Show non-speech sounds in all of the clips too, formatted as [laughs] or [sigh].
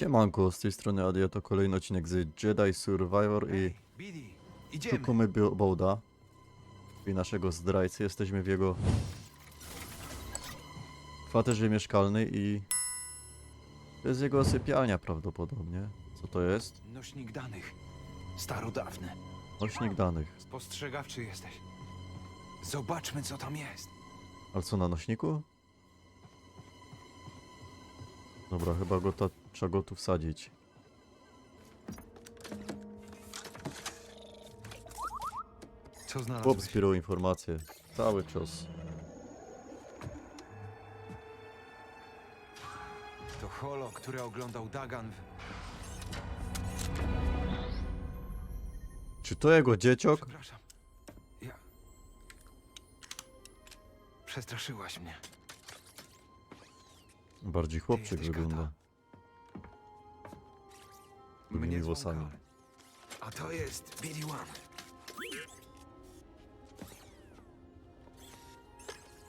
Siemanko, z tej strony Adia, to kolejny odcinek z Jedi Survivor i Bil- Bouda i naszego zdrajcy. Jesteśmy w jego kwaterze mieszkalnej i to jest jego sypialnia prawdopodobnie. Co to jest? Nośnik danych. Starodawny. Nośnik danych. Spostrzegawczy jesteś. Zobaczmy, co tam jest. Ale co na nośniku? Dobra, chyba go ta, trzeba go tu wsadzić. Co Chłop znalazłeś? zbierał informacje. Cały czas. To holo, które oglądał Dagan w... Czy to jego dzieciok? Przepraszam. Ja... Przestraszyłaś mnie. Bardziej chłopczyk jesteś wygląda. Mnie włosami. A to jest Billy One.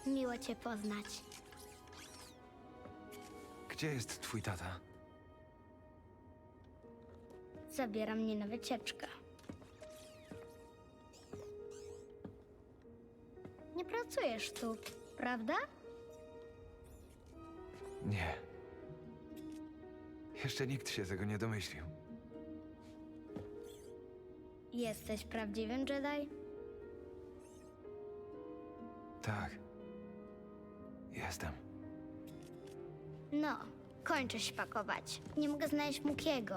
Miło cię poznać. Gdzie jest twój tata? Zabiera mnie na wycieczkę. Nie pracujesz tu, prawda? Nie. Jeszcze nikt się tego nie domyślił. Jesteś prawdziwym Jedi? Tak. Jestem. No, kończę się pakować. Nie mogę znaleźć Mukiego.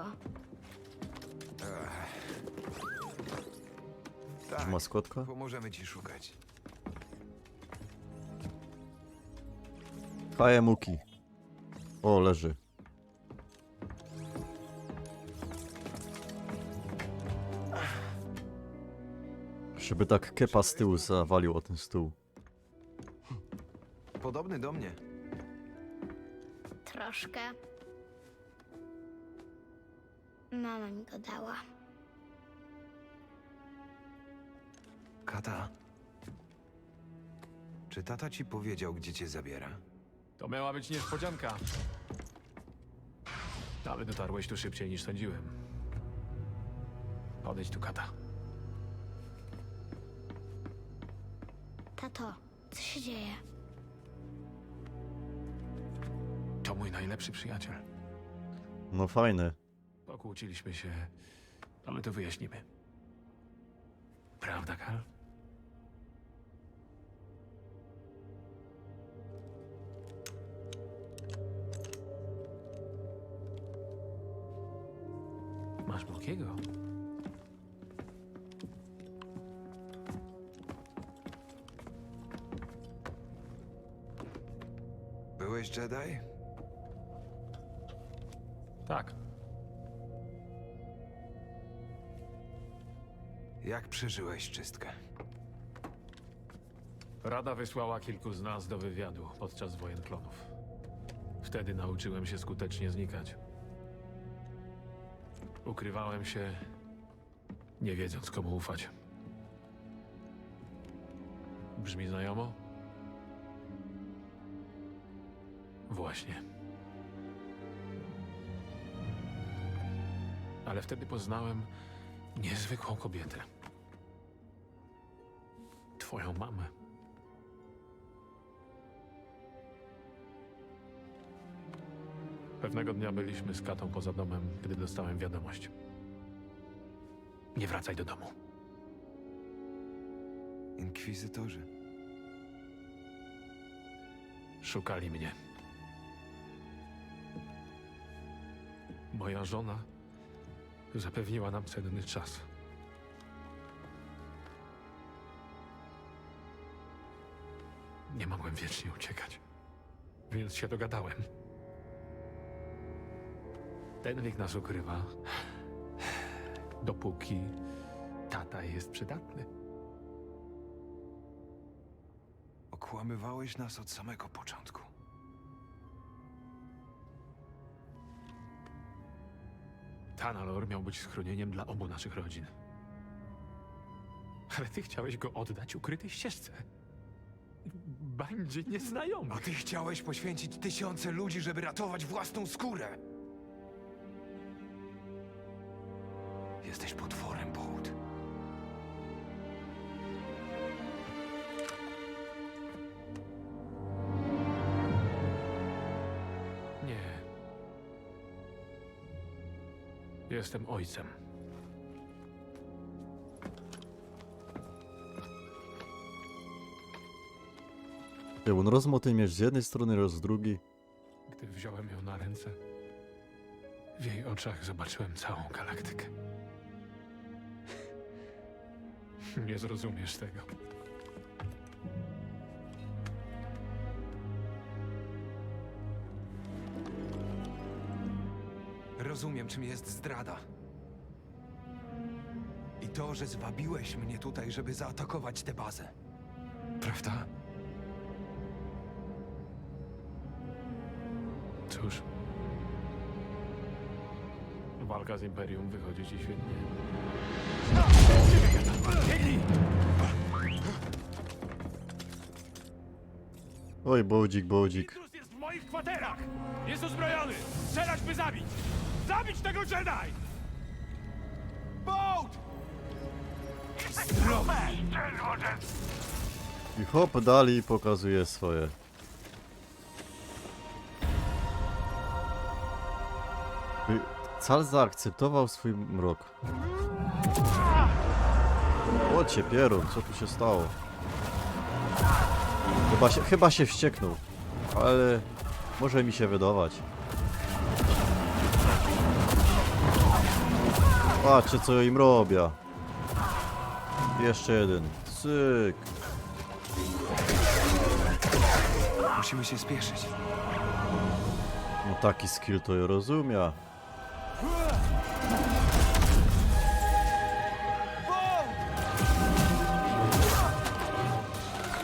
Tak. Maskotka? Pomożemy ci szukać. Hajemuki. O, leży. Żeby tak kepa z tyłu zawalił o ten stół. Podobny do mnie. Troszkę. Mama mi go dała. Kata. Czy tata ci powiedział, gdzie cię zabiera? To miała być niespodzianka. Ale dotarłeś tu szybciej niż sądziłem. Podejdź tu, kata. Tato, co się dzieje? To mój najlepszy przyjaciel. No fajne. Pokłóciliśmy się, ale to wyjaśnimy. Prawda, Karl? Byłeś Jedi? Tak. Jak przeżyłeś czystkę? Rada wysłała kilku z nas do wywiadu podczas wojen klonów. Wtedy nauczyłem się skutecznie znikać. Ukrywałem się, nie wiedząc komu ufać. Brzmi znajomo? Właśnie. Ale wtedy poznałem niezwykłą kobietę. Twoją mamę. Pewnego dnia byliśmy z Katą poza domem, gdy dostałem wiadomość. Nie wracaj do domu. Inkwizytorzy. Szukali mnie. Moja żona zapewniła nam cenny czas. Nie mogłem wiecznie uciekać, więc się dogadałem. Ten wiek nas ukrywa, dopóki tata jest przydatny. Okłamywałeś nas od samego początku. Tanalor miał być schronieniem dla obu naszych rodzin. Ale ty chciałeś go oddać ukrytej ścieżce. Bandzie A nieznajomych. ty chciałeś poświęcić tysiące ludzi, żeby ratować własną skórę. Jestem ojcem. Ty, on rozmoty miesz z jednej strony, roz z drugiej. Gdy wziąłem ją na ręce, w jej oczach zobaczyłem całą galaktykę. [laughs] Nie zrozumiesz tego. Rozumiem, czym jest zdrada. I to, że zwabiłeś mnie tutaj, żeby zaatakować tę bazę. Prawda? Cóż. Walka z Imperium wychodzi ci świetnie. Oj, bodzik. Intruz jest w moich kwaterach! Jest uzbrojony! Strzelać, by zabić! Zabić tego Jedi! Bolt! I hop, dali pokazuje swoje. Cal zaakceptował swój mrok. O cię pierun, co tu się stało? Chyba się, chyba się wścieknął. Ale może mi się wydawać. Patrzcie co im robię. Jeszcze jeden. Cyk. Musimy się spieszyć. No taki skill to ja rozumie.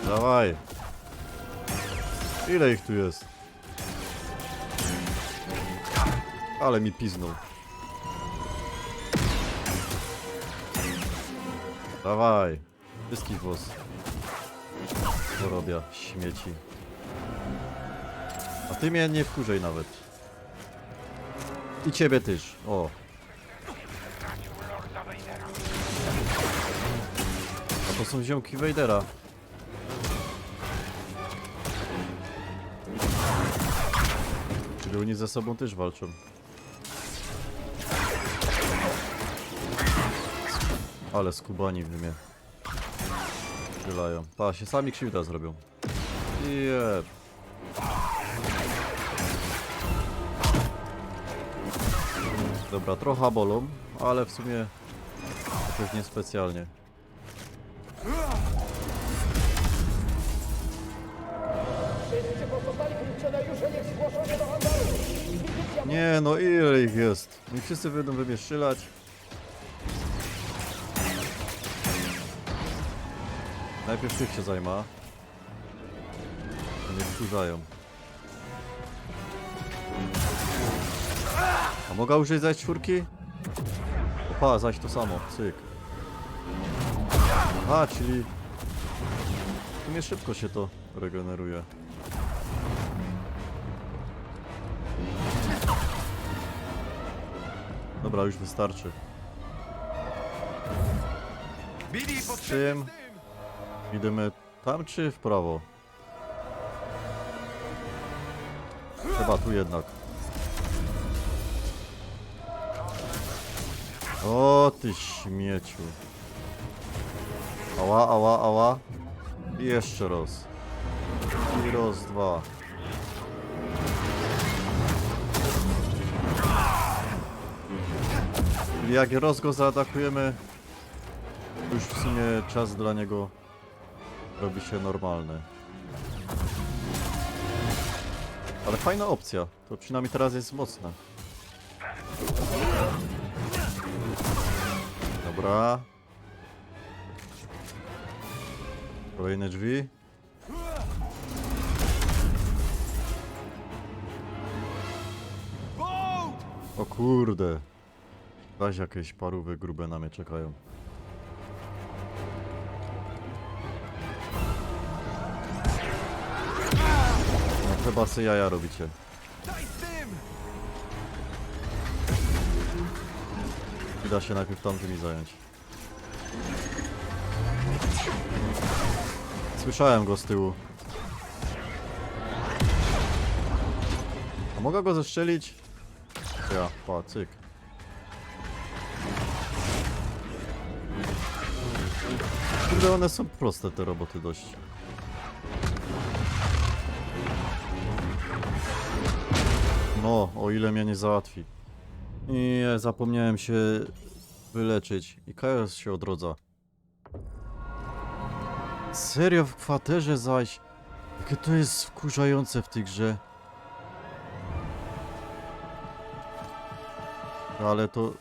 Dawaj. Ile ich tu jest? Ale mi piznął. Dawaj. Wszystkich włos. Co robię? Śmieci. A ty mnie nie wkurzej nawet. I ciebie też. O. A to są ziomki Vadera. Czyli oni ze sobą też walczą. Ale skubani w mnie. Strzelają. Pa, się sami krzywda zrobią. Jeb. Dobra, trochę bolą, ale w sumie jakoś niespecjalnie. Nie no, ile ich jest? Nie wszyscy będą we mnie strzelać. Najpierw tych się zajma. Nie wkurzają. A mogę użyć zaś czwórki? Opa, zaś to samo, cyk. A, czyli... W sumie szybko się to regeneruje. Dobra, już wystarczy. Z czym idziemy tam czy w prawo? Chyba tu jednak. O ty śmieciu. Ała, ała, ała. I jeszcze raz. I raz, dwa. Jak raz go zaatakujemy, już w sumie czas dla niego robi się normalny. Ale fajna opcja. To przynajmniej teraz jest mocna. Dobra. Kolejne drzwi. O kurde. Weź jakieś parówy grube na mnie czekają. Chyba se jaja robicie. Da się najpierw tamtymi zająć. Słyszałem go z tyłu. A mogę go zestrzelić? Ja, pa, cyk. Kurde, one są proste te roboty dość. No, o ile mnie nie załatwi. Nie, zapomniałem się wyleczyć. I Kajos się odrodza. Serio w kwaterze zaś? Jakie to jest wkurzające w tej grze. Ale to...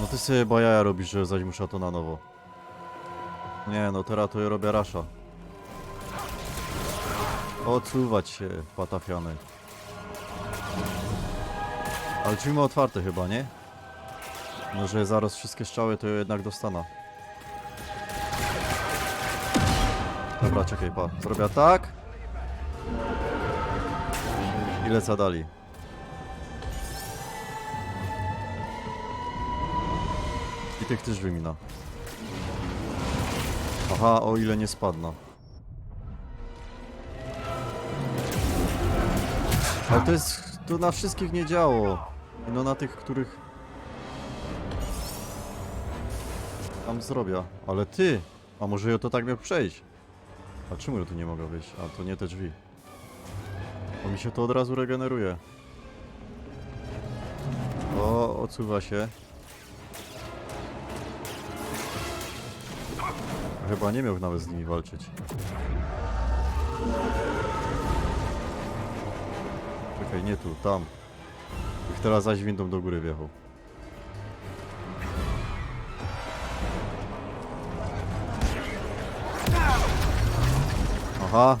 No ty sobie bajaja robisz, że zaś muszę to na nowo. Nie no, teraz to ja robię rasza. Odsuwać się, patafiany. Ale drzwi ma otwarte chyba, nie? No, że zaraz wszystkie strzały to jednak dostanę. Dobra, czekaj, pa. Zrobię tak. I lecę dalej. I tych też wymina. Aha, o ile nie spadną. Ale to jest... To na wszystkich nie działo. No na tych, których... Tam zrobię. Ale ty! A może ja to tak miał przejść? A czemu ja tu nie mogę wyjść? A to nie te drzwi. Bo mi się to od razu regeneruje. O, odsuwa się. Chyba nie miał nawet z nimi walczyć. Czekaj, nie tu, tam. Ich teraz zaś windą do góry wjechał. Aha.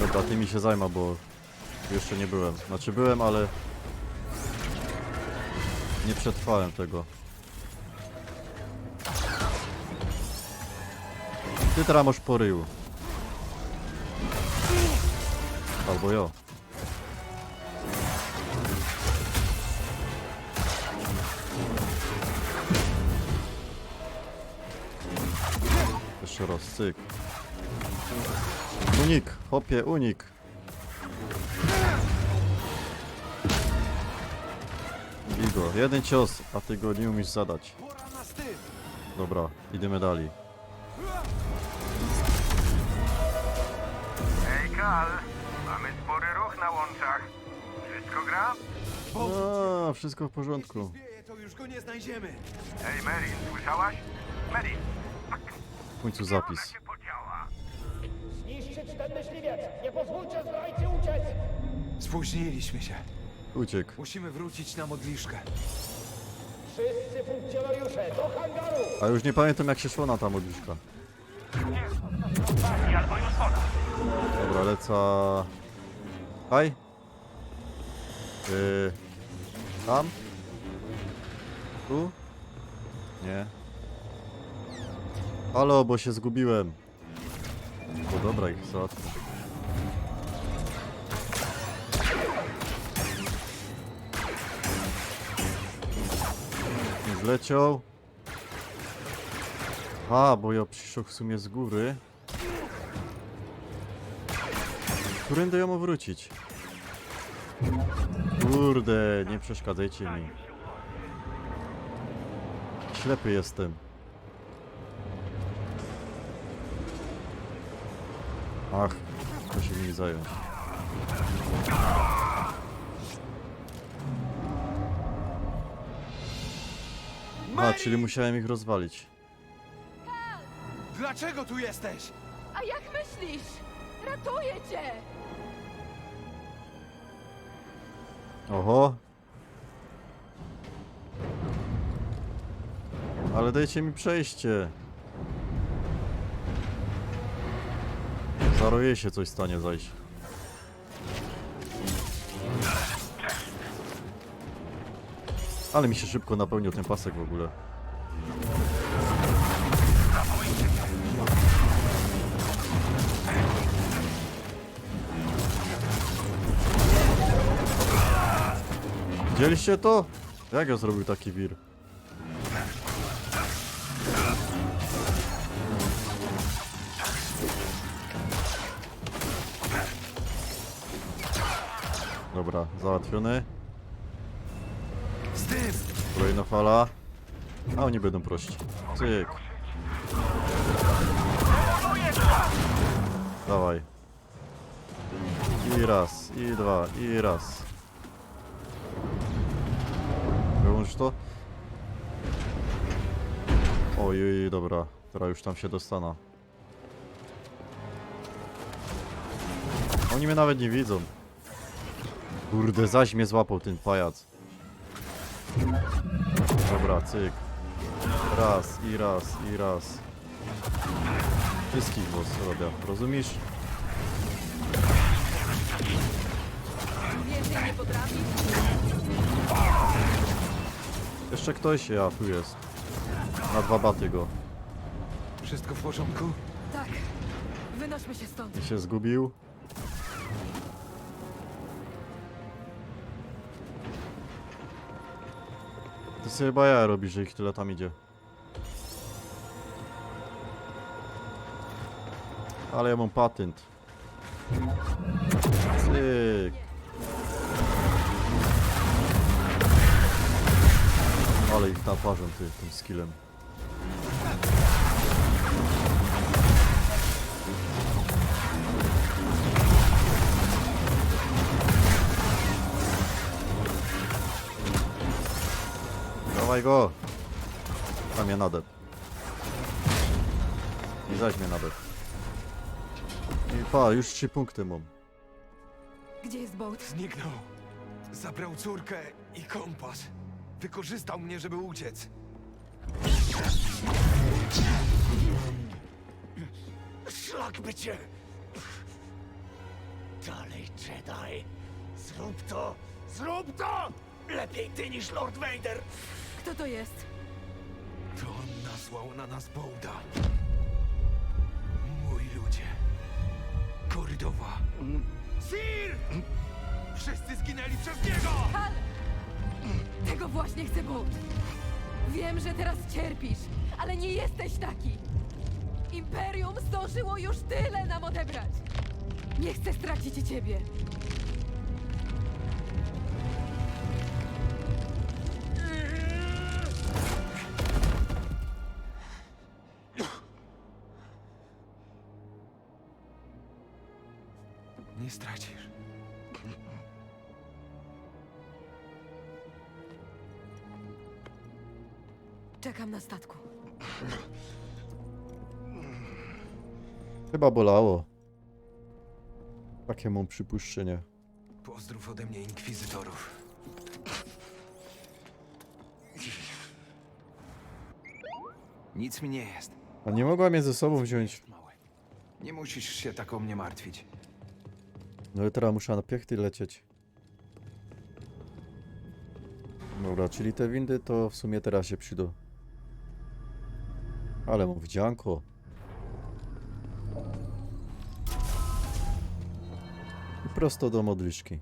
Dobra, tymi się zajma, bo jeszcze nie byłem. Znaczy byłem, ale nie przetrwałem tego. Ty teraz masz po. Albo. Jeszcze raz, cyk. Unik, hopie, unik. Igo, jeden cios, a ty go nie umiesz zadać. Dobra, idziemy dalej. Hej, Kal. Mamy spory ruch na łączach. Wszystko gra? A, wszystko w porządku. Jeśli zwieje, to już go nie znajdziemy. Hej, Merin, słyszałaś? Merin, W końcu ona zapis. się podziała. Zniszczyć ten myśliwiec! Nie pozwólcie zdrajcy uciec! Spóźniliśmy się. Uciekł. Musimy wrócić na modliszkę. Wszyscy funkcjonariusze do hangaru! A już nie pamiętam jak się szło na ta modliszka. Albo już woda. Dobra, leca... Haj. Yy... Tam? Tu? Nie. Halo, bo się zgubiłem. To dobra, ich załatwię. Nie zleciał. A, bo ja przyszedł w sumie z góry. Którędy mam wrócić? Kurde, nie przeszkadzajcie mi. Ślepy jestem. Ach, to się nimi zająć. A, czyli musiałem ich rozwalić. Dlaczego tu jesteś? A jak myślisz? Ratuję cię! Oho. Ale dajcie mi przejście. Zaroje się coś stanie zajść. Ale mi się szybko napełnił ten pasek w ogóle. Widzieliście to? Jak ja zrobił taki wir? Dobra, załatwiony. Kolejna fala. A oni będą prości. Cyk. Dawaj. I raz, i dwa, i raz. Wyłącz to. Ojej, dobra. Teraz już tam się dostana. Oni mnie nawet nie widzą. Kurde, zaś mnie złapał ten pajac. Dobra, cyk. Raz, i raz, i raz. Wszystkich boss robię, rozumiesz? Więcej nie potrafisz? Jeszcze ktoś, ja, tu jest. Na dwa baty go. Wszystko w porządku? Tak. Wynośmy się stąd. I się zgubił. Ty sobie chyba ja robisz, że ich tyle tam idzie. Ale ja mam patent. Ale ich naparzę ty, tym skillem. Dawaj go! Tam mnie nadep. I zaś mnie nadep. I pa, już trzy punkty mam. Gdzie jest Bolt? Zniknął. Zabrał córkę i kompas. Wykorzystał mnie, żeby uciec. Szlak by cię! Dalej, Jedi! Zrób to! Zrób to! Lepiej ty niż Lord Vader! Kto to jest? To on nasłał na nas Bołda. Mój ludzie. Korydowa. Sir! Wszyscy zginęli przez niego! Hal! Tego właśnie chce Bolt. Wiem, że teraz cierpisz, ale nie jesteś taki. Imperium zdążyło już tyle nam odebrać. Nie chcę stracić ciebie. Czekam na statku. Chyba bolało. Takie mam przypuszczenie. Pozdrów ode mnie inkwizytorów. Nic mi nie jest. A nie mogła mnie ze sobą wziąć. Mały. Nie musisz się tak o mnie martwić. No i teraz muszę na piechty lecieć. Dobra, czyli te windy to w sumie teraz się przydą. Ale mam wdzianko. I prosto do modliszki.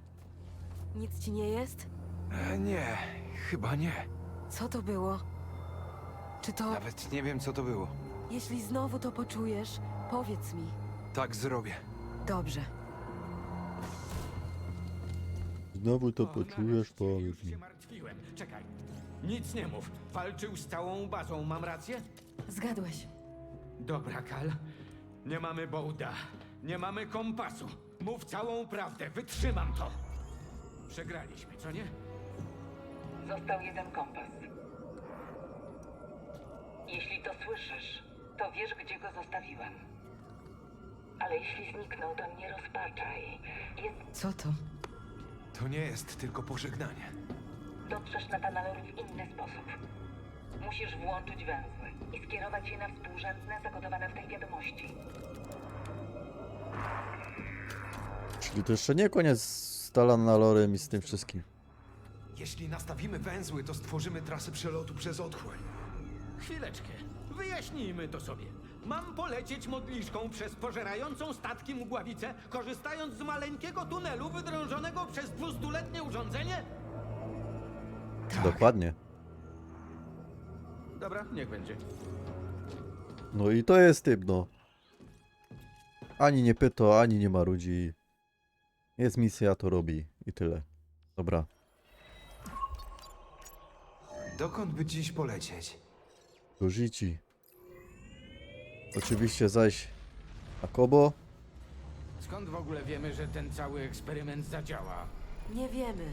Nic ci nie jest? E, nie, chyba nie. Co to było? Czy to... Nawet nie wiem, co to było. Jeśli znowu to poczujesz, powiedz mi. Tak zrobię. Dobrze. Znowu to O, poczujesz, powiedz mi. się martwiłem. Czekaj. Nic nie mów. Walczył z całą bazą, mam rację? Zgadłeś. Dobra, Kal. Nie mamy Bołda. Nie mamy kompasu. Mów całą prawdę. Wytrzymam to. Przegraliśmy, co nie? Został jeden kompas. Jeśli to słyszysz, to wiesz, gdzie go zostawiłem. Ale jeśli zniknął, to nie rozpaczaj. Jest... Co to? To nie jest tylko pożegnanie. Dotrzesz na Tanalor w inny sposób. Musisz włączyć węzły i skierować je na współrzędne zakodowane w tej wiadomości. Czyli to jeszcze nie koniec z Talanalorem i z tym wszystkim. Jeśli nastawimy węzły, to stworzymy trasę przelotu przez otchłań. Chwileczkę. Wyjaśnijmy to sobie. Mam polecieć modliszką przez pożerającą statki mgławicę, korzystając z maleńkiego tunelu wydrążonego przez dwustuletnie urządzenie? Dokładnie. Dobra, niech będzie. No i to jest typ, no. Ani nie pyta, ani nie marudzi. Jest misja, to robi. I tyle. Dobra. Dokąd by dziś polecieć? Do życi. Oczywiście zaś Akobo. Skąd w ogóle wiemy, że ten cały eksperyment zadziała? Nie wiemy.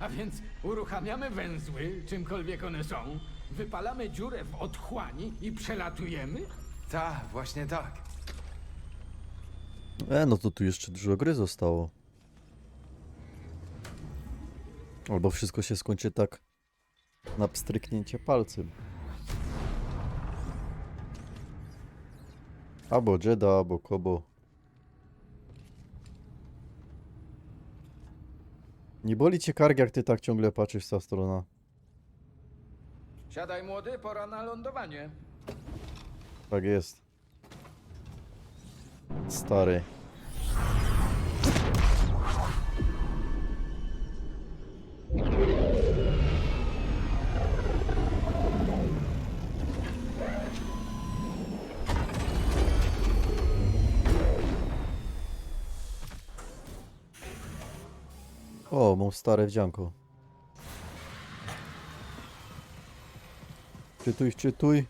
A więc uruchamiamy węzły, czymkolwiek one są, wypalamy dziurę w otchłani i przelatujemy? Ta, właśnie tak. E, no to tu jeszcze dużo gry zostało. Albo wszystko się skończy tak na pstryknięcie palcem. Albo Jeda, albo Kobo. Nie boli cię kark, jak ty tak ciągle patrzysz w ta strona. Siadaj młody, pora na lądowanie. Tak jest. Stary. O, mam stare wdzianko. Czytuj, czytuj.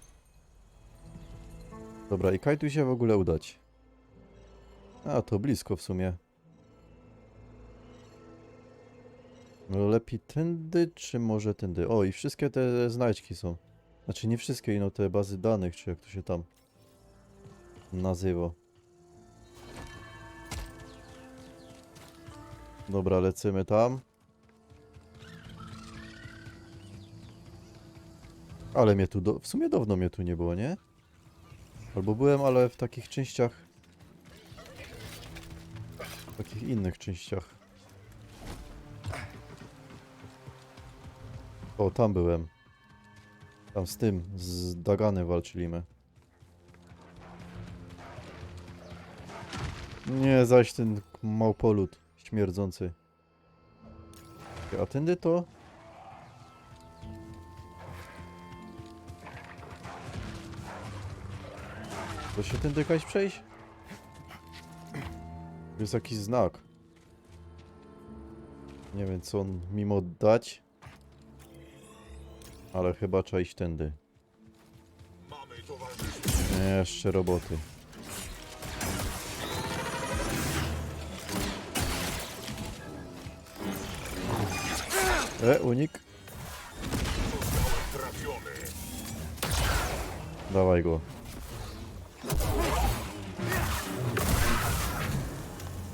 Dobra, i kaj tu się w ogóle udać? A, to blisko w sumie. No lepiej tędy, czy może tędy? O, i wszystkie te znajdźki są. Znaczy nie wszystkie, no te bazy danych, czy jak to się tam nazywa. Dobra, lecimy tam. Ale mnie tu, do... w sumie dawno mnie tu nie było, nie? Albo byłem, ale w takich częściach. W takich innych częściach. O, tam byłem. Tam z tym, z Dagany walczyliśmy. Nie, zaś ten małpolud śmierdzący. A tędy to? To się tędy jakaś przejść? Jest jakiś znak. Nie wiem co on mimo dać. Ale chyba trzeba iść tędy. Nie, jeszcze roboty. E, unik. Dawaj go.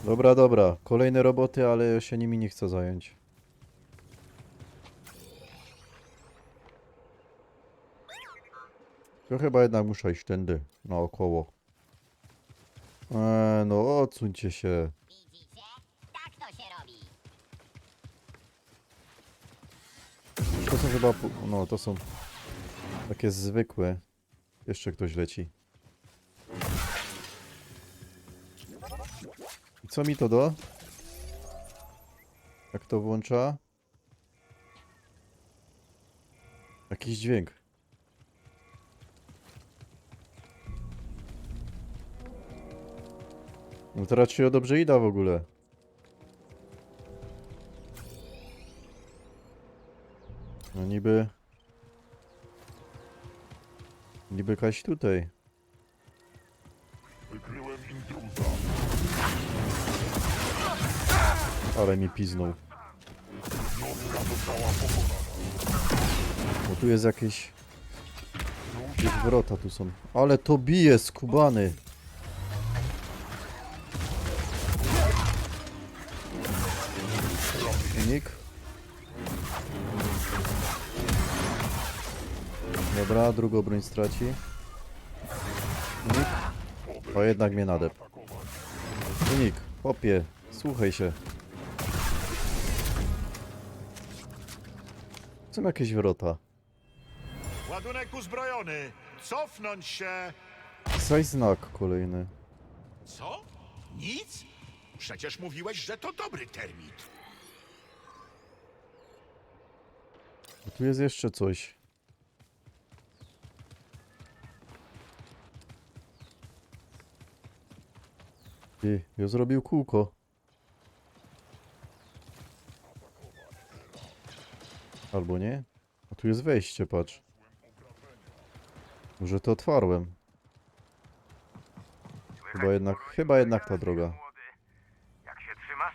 Dobra, dobra. Kolejne roboty, ale się nimi nie chcę zająć. To chyba jednak muszę iść tędy, naokoło. Eee, no odsuńcie się. Widzicie? Tak to się robi. To są chyba, no to są takie zwykłe. Jeszcze ktoś leci. Co mi to do? Jak to włącza? Jakiś dźwięk. No teraz się dobrze ida w ogóle. No niby... Niby kaś tutaj. Ale mi piznął. Bo tu jest jakieś... Jakieś wrota tu są. Ale to bije, skubany. Unik. Dobra, drugą broń straci. Unik. Jednak mnie nadep. Unik, popie, słuchaj się. Są jakieś wrota. Ładunek uzbrojony! Cofnąć się! Zaś znak kolejny. Co? Nic? Przecież mówiłeś, że to dobry termit. A tu jest jeszcze coś. Ty, ja zrobił kółko. Albo nie? A tu jest wejście, patrz. Może to otwarłem. Chyba jednak, chyba jednak ta droga. Jak się trzymasz?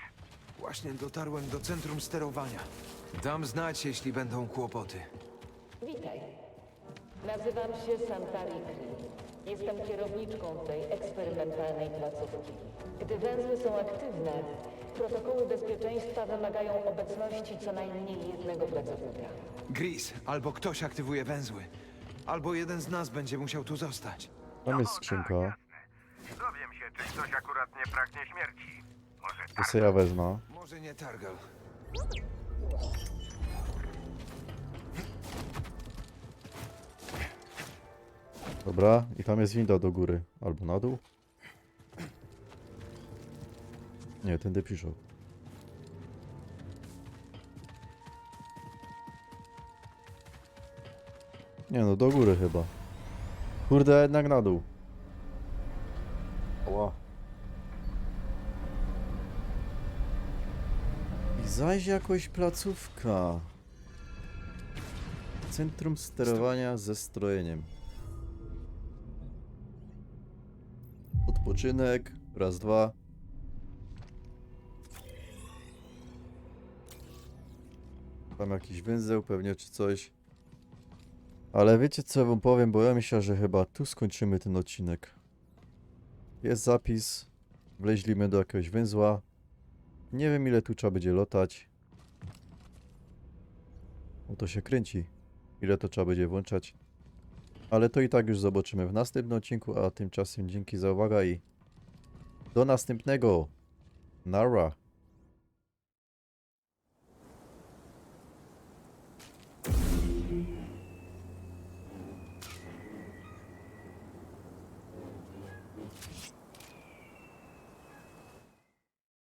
Właśnie dotarłem do centrum sterowania. Dam znać, jeśli będą kłopoty. Witaj. Nazywam się Santari Kri. Jestem kierowniczką tej eksperymentalnej placówki. Gdy węzły są aktywne, protokoły bezpieczeństwa wymagają obecności co najmniej jednego pracownika. Gris, albo ktoś aktywuje węzły, albo jeden z nas będzie musiał tu zostać. Tam jest skrzynka. Dowiem się, czy ktoś akurat nie pragnie śmierci. Może To tak. sobie ja wezmę. Może nie Targal. Dobra, i tam jest winda do góry. Albo na dół? Nie, tędy piszą. Nie no, do góry chyba. Kurde, jednak na dół. Ła. I zaś jakoś placówka. Centrum sterowania ze strojeniem. Odpoczynek. Raz, dwa. Tam jakiś węzeł pewnie czy coś. Ale wiecie co wam powiem, bo ja myślę, że chyba tu skończymy ten odcinek. Jest zapis. Wleźlimy do jakiegoś węzła. Nie wiem ile tu trzeba będzie lotać. Bo to się kręci. Ile to trzeba będzie włączać. Ale to i tak już zobaczymy w następnym odcinku, a tymczasem dzięki za uwagę i do następnego. Nara.